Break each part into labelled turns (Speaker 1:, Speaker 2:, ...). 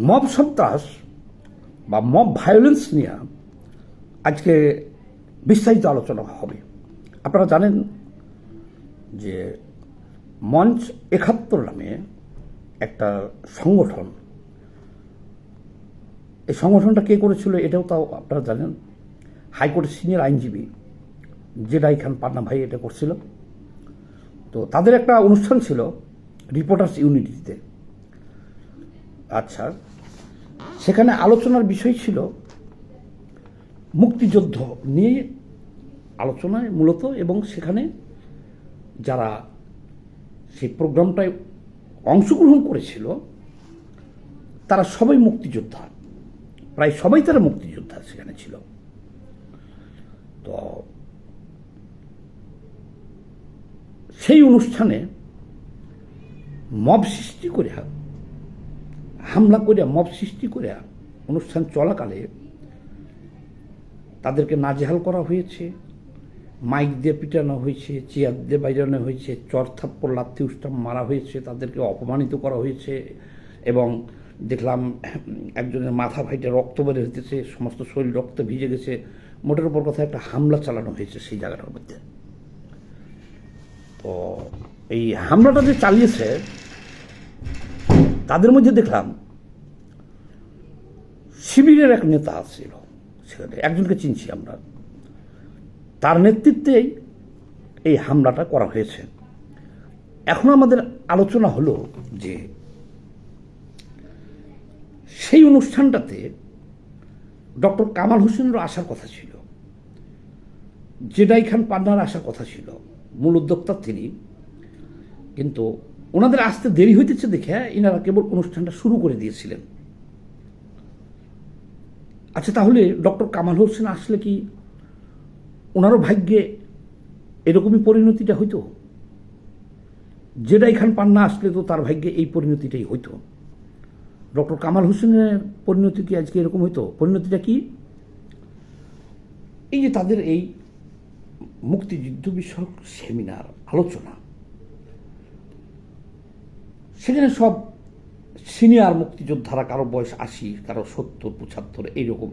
Speaker 1: Mob সন্ত্রাস বা mob violence নিয়ে আজকে বিস্তারিত আলোচনা হবে। আপনারা জানেন যে মঞ্চ একাত্তর নামে একটা সংগঠন। এই সংগঠনটা কে করেছিল এটাও তাও আপনারা জানেন। হাইকোর্টের সিনিয়র আইনজীবী জেডাই খান পান্না ভাই এটা করছিল। তো তাদের একটা অনুষ্ঠান ছিল রিপোর্টার্স ইউনিটিতে। আচ্ছা। সেখানে আলোচনার বিষয় ছিল মুক্তিযুদ্ধ নিয়ে আলোচনায় মূলত এবং সেখানে যারা সেই প্রোগ্রামটায় অংশগ্রহণ করেছিল, তারা সবাই মুক্তিযোদ্ধা। প্রায় সবাই তারা মুক্তিযোদ্ধা সেখানে ছিল। তো সেই অনুষ্ঠানে মব সৃষ্টি করে হামলা করে মব সৃষ্টি করে অনুষ্ঠান চলাকালে তাদেরকে নাজেহাল করা হয়েছে। মাইক দিয়ে পিটানো হয়েছে, চেয়ার দিয়ে বাইরানো হয়েছে, চর থাপ্পড় লাথি উষ্টাম মারা হয়েছে, তাদেরকে অপমানিত করা হয়েছে এবং দেখলাম একজনের মাথা ফাইটে রক্ত বের হইতেছে, সমস্ত শরীর রক্ত ভিজে গেছে। মোটের উপর কথা একটা হামলা চালানো হয়েছে সেই জায়গাটার মধ্যে। তো এই হামলাটা যে চালিয়েছে তাদের মধ্যে দেখলাম শিবিরের এক নেতা ছিল সেখানে, একজনকে চিনছি আমরা। তার নেতৃত্বেই এই হামলাটা করা হয়েছে। এখন আমাদের আলোচনা হলো যে সেই অনুষ্ঠানটাতে ডক্টর কামাল হোসেনেরও আসার কথা ছিল। জেডাই খান পান্নার আসার কথা ছিল। মূল উদ্যোক্তা তিনি। কিন্তু ওনাদের আসতে দেরি হইতেছে দেখে এনারা কেবল অনুষ্ঠানটা শুরু করে দিয়েছিলেন। আচ্ছা তাহলে ডক্টর কামাল হোসেন আসলে কি ওনারও ভাগ্যে এরকমই পরিণতিটা হইতো? যেটাই খান পান্না আসলে তো তার ভাগ্যে এই পরিণতিটাই হইতো। ডক্টর কামাল হোসেনের পরিণতি কি আজকে এরকম হইতো? পরিণতিটা কি? এই যে তাদের এই মুক্তিযুদ্ধ বিষয়ক সেমিনার, আলোচনা সেখানে সব সিনিয়র মুক্তিযোদ্ধারা, কারও বয়স আশি, কারও সত্তর, পঁচাত্তর, এইরকম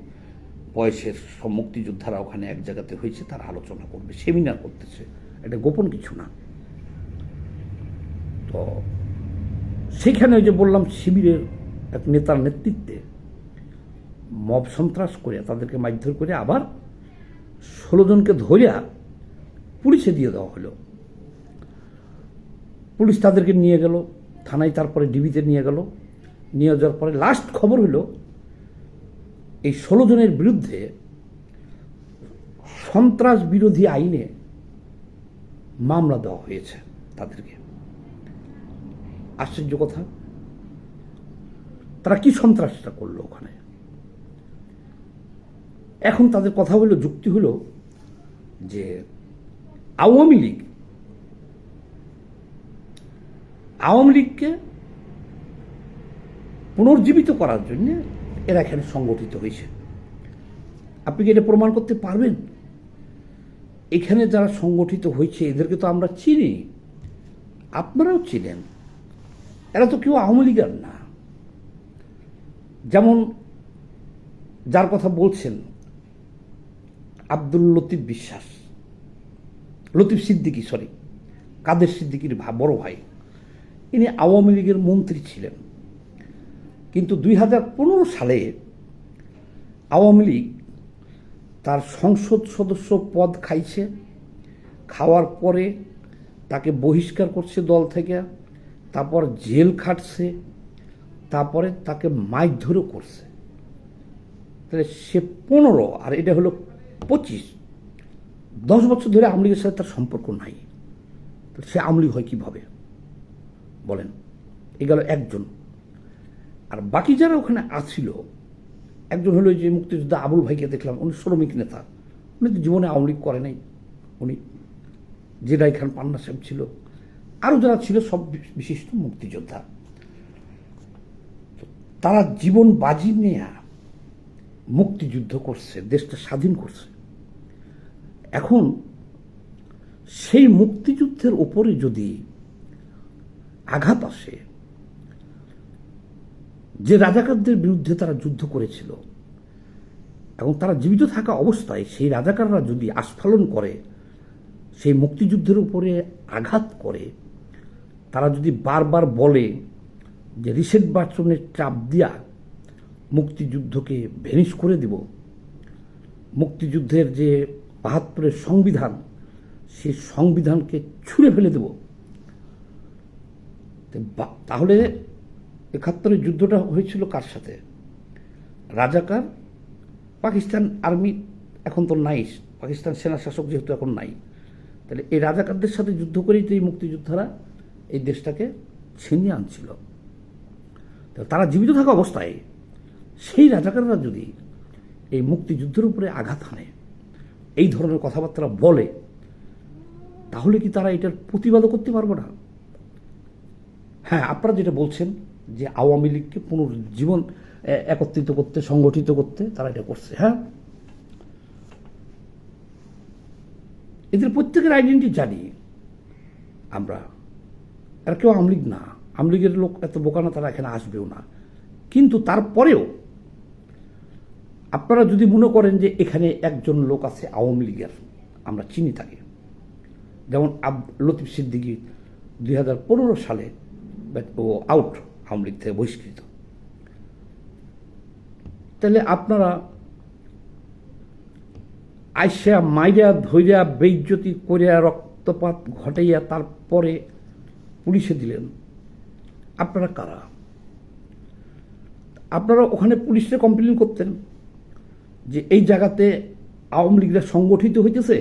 Speaker 1: বয়সের সব মুক্তিযোদ্ধারা ওখানে এক জায়গাতে হয়েছে, তারা আলোচনা করবে, সেমিনার করতেছে। এটা গোপন কিছু না। তো সেখানে ওই যে বললাম, শিবিরের এক নেতার নেতৃত্বে মব সন্ত্রাস করে, তাদেরকে মারধর করে আবার ষোলো জনকে ধরিয়া পুলিশে দিয়ে দেওয়া হলো। পুলিশ তাদেরকে নিয়ে গেল। থানায় তারপরে ডিবিতে নিয়ে গেল। নিয়ে যাওয়ার পরে লাস্ট খবর হলো এই ষোলো জনের বিরুদ্ধে সন্ত্রাস বিরোধী আইনে মামলা দেওয়া হয়েছে তাদেরকে। আশ্চর্য কথা, তারা কি সন্ত্রাসটা করল ওখানে? এখন তাদের কথা হলো যুক্তি হলো যে আওয়ামী লীগ আওয়ামী লীগকে পুনর্জীবিত করার জন্য এরা এখানে সংগঠিত হয়েছে। আপনি কি এটা প্রমাণ করতে পারবেন? এখানে যারা সংগঠিত হয়েছে, এদেরকে তো আমরা চিনি। আপনারাও চিনেন। এরা তো কেউ আওয়ামী লীগের না। যেমন যার কথা বলছেন আব্দুল লতিফ বিশ্বাস, লতিফ সিদ্দিকি, সরি, কাদের সিদ্দিকির বড় ভাই। ইনি আওয়ামী লীগের মন্ত্রী ছিলেন। কিন্তু দুই হাজার পনেরো সালে আওয়ামী লীগ তার সংসদ সদস্য পদ খাইছে। খাওয়ার পরে তাকে বহিষ্কার করছে দল থেকে, তারপর জেল খাটছে, তারপরে তাকে মারধরও করছে। তাহলে সে পনেরো, আর এটা হলো পঁচিশ, দশ বছর ধরে আওয়ামী লীগের সাথে তার সম্পর্ক নাই। সে আওয়ামী লীগ হয় কীভাবে? বলেন এ গেল একজন। আর বাকি যারা ওখানে আছিল, একজন হলো যে মুক্তিযোদ্ধা আবুল ভাইকে দেখলাম, উনি শ্রমিক নেতা। উনি তো জীবনে আওয়ামী লীগ করে নাই। উনি জেডাই খান, পান্না সাহেব ছিল। আরও যারা ছিল, সব বিশিষ্ট মুক্তিযোদ্ধা। তারা জীবন বাজি নেয়া মুক্তিযুদ্ধ করছে, দেশটা স্বাধীন করছে। এখন সেই মুক্তিযুদ্ধের ওপরে যদি আঘাত আসে। যে রাজাকারদের বিরুদ্ধে তারা যুদ্ধ করেছিল এবং তারা জীবিত থাকা অবস্থায় সেই রাজাকাররা যদি আস্ফালন করে, সেই মুক্তিযুদ্ধের উপরে আঘাত করে, তারা যদি বারবার বলে যে রিসেট বাটনের চাপ দিয়া মুক্তিযুদ্ধকে ভেনিশ করে দিব, মুক্তিযুদ্ধের যে বাহাত্তরের সংবিধান, সেই সংবিধানকে ছুঁড়ে ফেলে দেব তাহলে একাত্তরের যুদ্ধটা হয়েছিল কার সাথে? রাজাকার, পাকিস্তান আর্মি এখন তো নাই, পাকিস্তান সেনা শাসক যেহেতু এখন নাই, তাহলে এই রাজাকারদের সাথে যুদ্ধ করেই তো এই মুক্তিযোদ্ধারা এই দেশটাকে ছিনিয়ে আনছিল। তারা জীবিত থাকা অবস্থায় সেই রাজাকাররা যদি এই মুক্তিযুদ্ধের উপরে আঘাত হানে, এই ধরনের কথাবার্তা বলে, তাহলে কি তারা এটার প্রতিবাদও করতে পারব না? হ্যাঁ আপনারা যেটা বলছেন যে আওয়ামী লীগকে পুনর্জীবন একত্রিত করতে, সংগঠিত করতে তারা এটা করছে হ্যাঁ? এদের প্রত্যেকের আইডেন্টি জানি আমরা। আর কেউ আমলিগ না। আমলিগের লোক এত বোকা না, তারা এখানে আসবেও না। কিন্তু তারপরেও আপনারা যদি মনে করেন যে এখানে একজন লোক আছে আওয়ামী লীগের, আমরা চিনি তাকে। যেমন আব, লতিফ সিদ্দিকি দুই হাজার পনেরো সালে ও আউট আওয়ামী লীগ থেকে বহিষ্কৃত। তাহলে আপনারা আইসা মাইরা ধৈরা বেইজ্জতি করিয়া রক্তপাত ঘটাইয়া তারপরে পুলিশে দিলেন, আপনারা কারা? আপনারা ওখানে পুলিশে কমপ্লেন করতেন যে এই জায়গাতে আওয়ামী লীগরা সংগঠিত হইতেছে,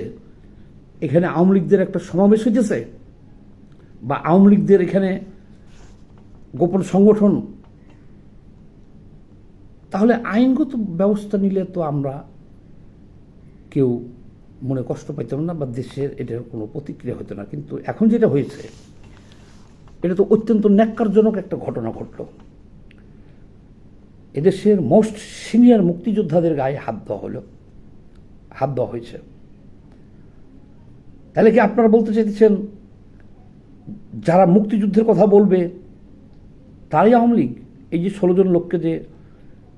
Speaker 1: এখানে আওয়ামী লীগদের একটা সমাবেশ হইতেছে, বা আওয়ামী লীগদের এখানে গোপন সংগঠন, তাহলে আইনগত ব্যবস্থা নিলে তো আমরা কেউ মনে কষ্ট পাইতাম না বা দেশের এটার কোনো প্রতিক্রিয়া হতো না। কিন্তু এখন যেটা হয়েছে, এটা তো অত্যন্ত ন্যাক্কারজনক একটা ঘটনা ঘটল। এদেশের মোস্ট সিনিয়র মুক্তিযোদ্ধাদের গায়ে হাত দেওয়া হলো, হাত দেওয়া হয়েছে। তাহলে কি আপনারা বলতে চাইতেছেন, যারা মুক্তিযুদ্ধের কথা বলবে তারাই আওয়ামী লীগ এই যে ষোলো জন লোককে যে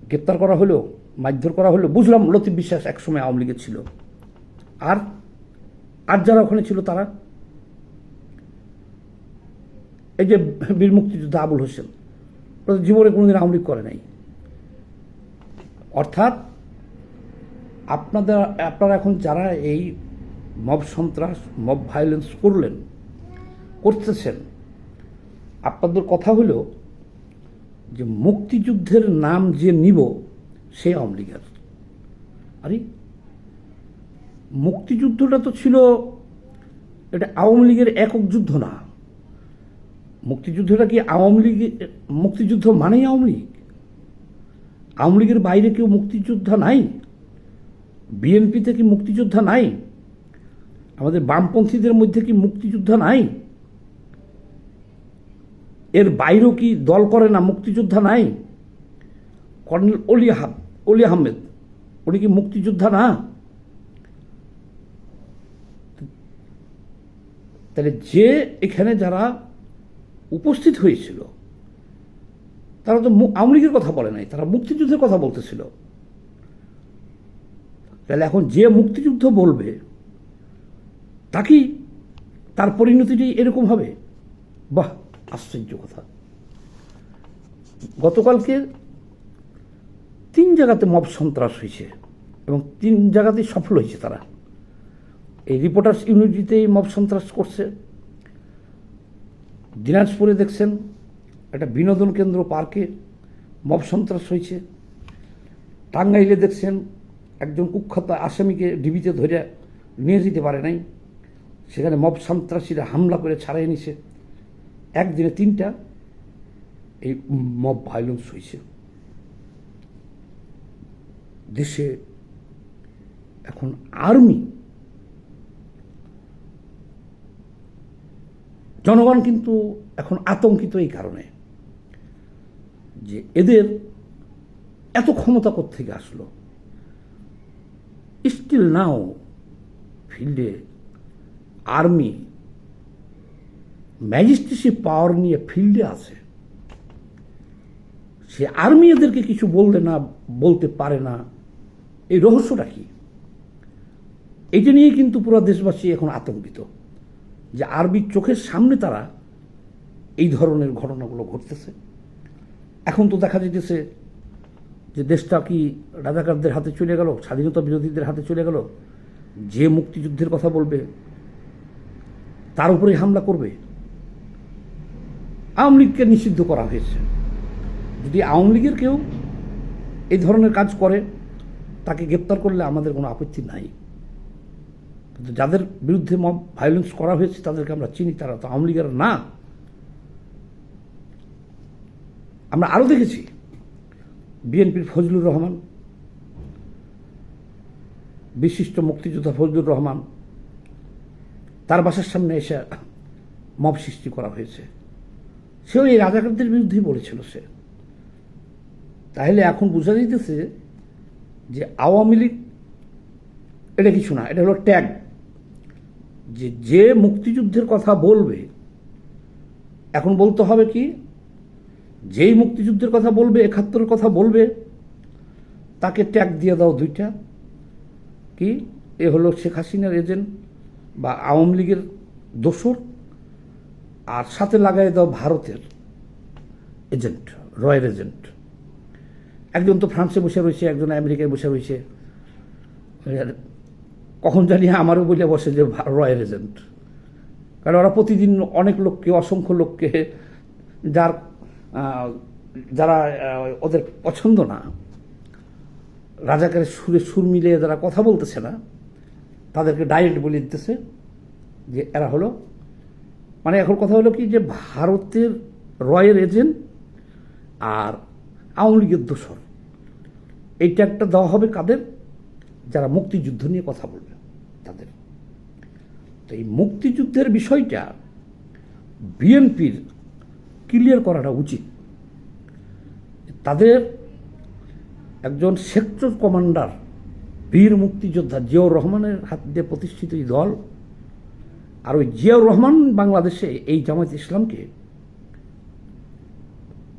Speaker 1: গ্রেপ্তার করা হলো, মারধর করা হলো, বুঝলাম লতিফ বিশ্বাস একসময় আওয়ামী লীগের ছিল। আর আর যারা ওখানে ছিল তারা? এই যে বীর মুক্তিযোদ্ধা আবুল হোসেন, ওরা জীবনে কোনোদিন আওয়ামী লীগ করে নাই। অর্থাৎ, আপনাদের, আপনারা এখন যারা এই মব সন্ত্রাস, মব ভায়োলেন্স করলেন, করতেছেন, আপনাদের কথা হলো যে মুক্তিযুদ্ধের নাম যে নিব, সে আওয়ামী আরে, মুক্তিযুদ্ধটা তো ছিল এটা আওয়ামী লীগের একক যুদ্ধ না। মুক্তিযুদ্ধটা কি আওয়ামী লীগ, মুক্তিযুদ্ধ মানেই আওয়ামী লীগ? আওয়ামী লীগের বাইরে কেউ মুক্তিযোদ্ধা নাই? বিএনপিতে কি মুক্তিযোদ্ধা নাই? আমাদের বামপন্থীদের মধ্যে কি মুক্তিযোদ্ধা নাই? এর বাইরেও কি দল করে না? মুক্তিযোদ্ধা নাই? কর্নেল অলি অলি আহমেদ, উনি কি মুক্তিযোদ্ধা না? তাহলে যে এখানে যারা উপস্থিত হয়েছিল, তারা তো আওয়ামী লীগের কথা বলে নাই, তারা মুক্তিযুদ্ধের কথা বলতেছিল। তাহলে এখন যে মুক্তিযুদ্ধ বলবে তাকেই তার পরিণতিটি এরকম হবে? বাহ! আশ্চর্য কথা। গতকালকে তিন জায়গাতে মব সন্ত্রাস হয়েছে এবং তিন জায়গাতেই সফল হয়েছে তারা। এই রিপোর্টার্স ইউনিটিতেই মব সন্ত্রাস করছে। দিনাজপুরে দেখছেন, একটা বিনোদন কেন্দ্র পার্কে মব সন্ত্রাস হয়েছে। টাঙ্গাইলে দেখছেন, একজন কুখ্যাত আসামিকে ডিবিতে ধরে নিয়ে যেতে পারে নাই। সেখানে মব সন্ত্রাসীরা হামলা করে ছাড়াই নিছে। একদিনে তিনটা এই মব ভায়োলেন্স হয়েছে। দেশে এখন আর্মি জনগণ কিন্তু এখন আতঙ্কিত এই কারণে যে এদের এত ক্ষমতা থেকে আসলো? স্টিল নাও ফিল্ডে আর্মি ম্যাজিস্ট্রেসি পাওয়ার নিয়ে ফিল্ডে আছে। সে আর্মি এদেরকে কিছু বললে না, বলতে পারে না। এই রহস্যটা কি? এটা নিয়ে কিন্তু পুরো দেশবাসী এখন আতঙ্কিত যে আরবির চোখের সামনে তারা এই ধরনের ঘটনাগুলো ঘটতেছে। এখন তো দেখা যেতেছে যে দেশটা কি রাজাকারদের হাতে চলে গেল, স্বাধীনতা বিরোধীদের হাতে চলে গেল, যে মুক্তিযুদ্ধের কথা বলবে, তার উপরে হামলা করবে। আওয়ামী লীগকে নিষিদ্ধ করা হয়েছে। যদি আওয়ামী লীগের কেউ এই ধরনের কাজ করে, তাকে গ্রেপ্তার করলে আমাদের কোনো আপত্তি নাই। কিন্তু যাদের বিরুদ্ধে মব ভায়োলেন্স করা হয়েছে, তাদেরকে আমরা চিনি, তারা তো আওয়ামী লীগের না। আমরা আরও দেখেছি, বিএনপির ফজলুর রহমান, বিশিষ্ট মুক্তিযোদ্ধা ফজলুর রহমান, তার বাসার সামনে এসে মব সৃষ্টি করা হয়েছে। সেও এই রাজাকারদের বিরুদ্ধেই বলেছিল সে। তাহলে এখন বোঝা যাইতেছে যে আওয়ামী লীগ, এটা কিছু না, এটা হলো ট্যাগ। যে যে মুক্তিযুদ্ধের কথা বলবে, এখন বলতে হবে কি, যেই মুক্তিযুদ্ধের কথা বলবে, একাত্তরের কথা বলবে, তাকে ট্যাগ দিয়ে দাও দুইটা। কি? এ হলো শেখ হাসিনার এজেন্ট বা আওয়ামী লীগের দোসর আর সাথে লাগাই দাও ভারতের এজেন্ট, রয়ের এজেন্ট। একজন তো ফ্রান্সে বসে রয়েছে, একজন আমেরিকায় বসে রয়েছে। কখন জানি আমারও বলে বসে যে রয়ের এজেন্ট। কারণ ওরা প্রতিদিন অনেক লোককে, অসংখ্য লোককে যার যারা ওদের পছন্দ না, রাজাকারের সুরে সুর মিলিয়ে যারা কথা বলতেছে না, তাদেরকে ডাইরেক্ট বলে দিতেছে যে এরা হলো মানে এখন কথা হলো কি যে ভারতের রয়ের এজেন্ট আর আওয়ামী লীগের দোসর এইটা একটা দেওয়া হবে কাদের? যারা মুক্তিযুদ্ধ নিয়ে কথা বলবে, তাদের। তো এই মুক্তিযুদ্ধের বিষয়টা বিএনপির ক্লিয়ার করাটা উচিত। তাদের একজন সেক্টর কমান্ডার, বীর মুক্তিযোদ্ধা জিয়াউর রহমানের হাত দিয়ে প্রতিষ্ঠিত এই দল আর ওই জিয়াউর রহমান বাংলাদেশে এই জামায়াত ইসলামকে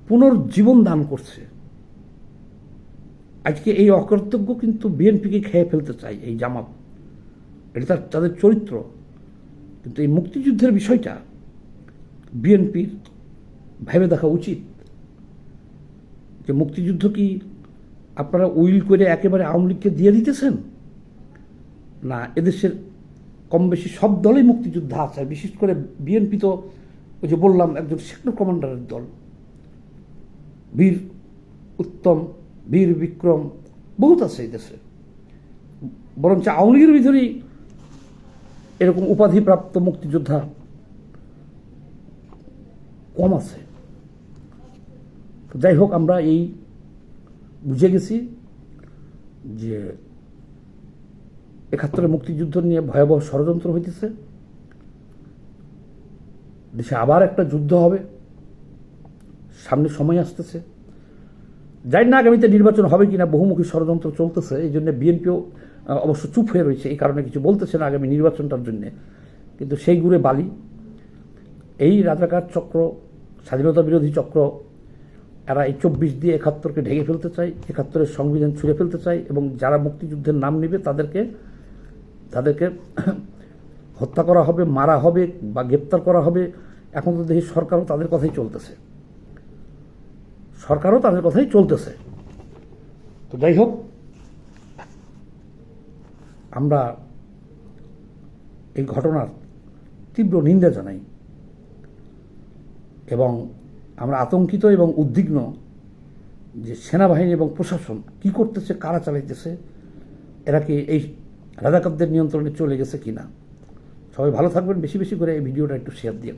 Speaker 1: পুনর্জীবন দান করছে। আজকে এই অকর্তব্য কিন্তু বিএনপিকে খেয়ে ফেলতে চাই এই জামাত। এটা তার, তাদের চরিত্র। কিন্তু এই মুক্তিযুদ্ধের বিষয়টা বিএনপির ভেবে দেখা উচিত যে মুক্তিযুদ্ধ কি আপনারা উইল করে একেবারে আওয়ামী লীগকে দিয়ে দিতেছেন? না, এদেশের কম বেশি সব দলেই মুক্তিযোদ্ধা আছে, বিশেষ করে বিএনপি তো ওই যে বললাম একজন সেক্টর কমান্ডারের দল। বীর উত্তম, বীর বিক্রম, বহুত আছে এই দেশে। বরঞ্চ আওয়ামী লীগের ভিতরেই এরকম উপাধিপ্রাপ্ত মুক্তিযোদ্ধা কম আছে। যাই হোক, আমরা এই বুঝে গেছি যে একাত্তরের মুক্তিযুদ্ধ নিয়ে ভয়াবহ ষড়যন্ত্র হইতেছে। দেশে আবার একটা যুদ্ধ হবে। সামনে সময় আসতেছে। যাই না আগামীতে নির্বাচন হবে কিনা, বহুমুখী ষড়যন্ত্র চলতেছে। এই জন্য বিএনপিও অবশ্য চুপ হয়ে রয়েছে। এই কারণে কিছু বলতেছে না আগামী নির্বাচনটার জন্য। কিন্তু সেই গুড়ে বালি, এই রাজাকার চক্র, স্বাধীনতা বিরোধী চক্র, এরা এই চব্বিশ দিয়ে একাত্তরকে ঢেকে ফেলতে চায়, একাত্তরের সংবিধান ছুঁড়ে ফেলতে চায় এবং যারা মুক্তিযুদ্ধের নাম নেবে তাদেরকে তাদেরকে হত্যা করা হবে, মারা হবে বা গ্রেপ্তার করা হবে, এখন তো দেখি সরকারও তাদের কথাই চলতেছে। সরকারও তাদের কথাই চলতেছে। তো যাই হোক, আমরা এই ঘটনার তীব্র নিন্দা জানাই এবং আমরা আতঙ্কিত এবং উদ্বিগ্ন যে সেনাবাহিনী এবং প্রশাসন কি করতেছে, কারা চালাইতেছে, এরা কি এই রাজাকারদের নিয়ন্ত্রণে চলে গেছে কিনা? সবাই ভালো থাকবেন, বেশি বেশি করে এই ভিডিওটা একটু শেয়ার দিন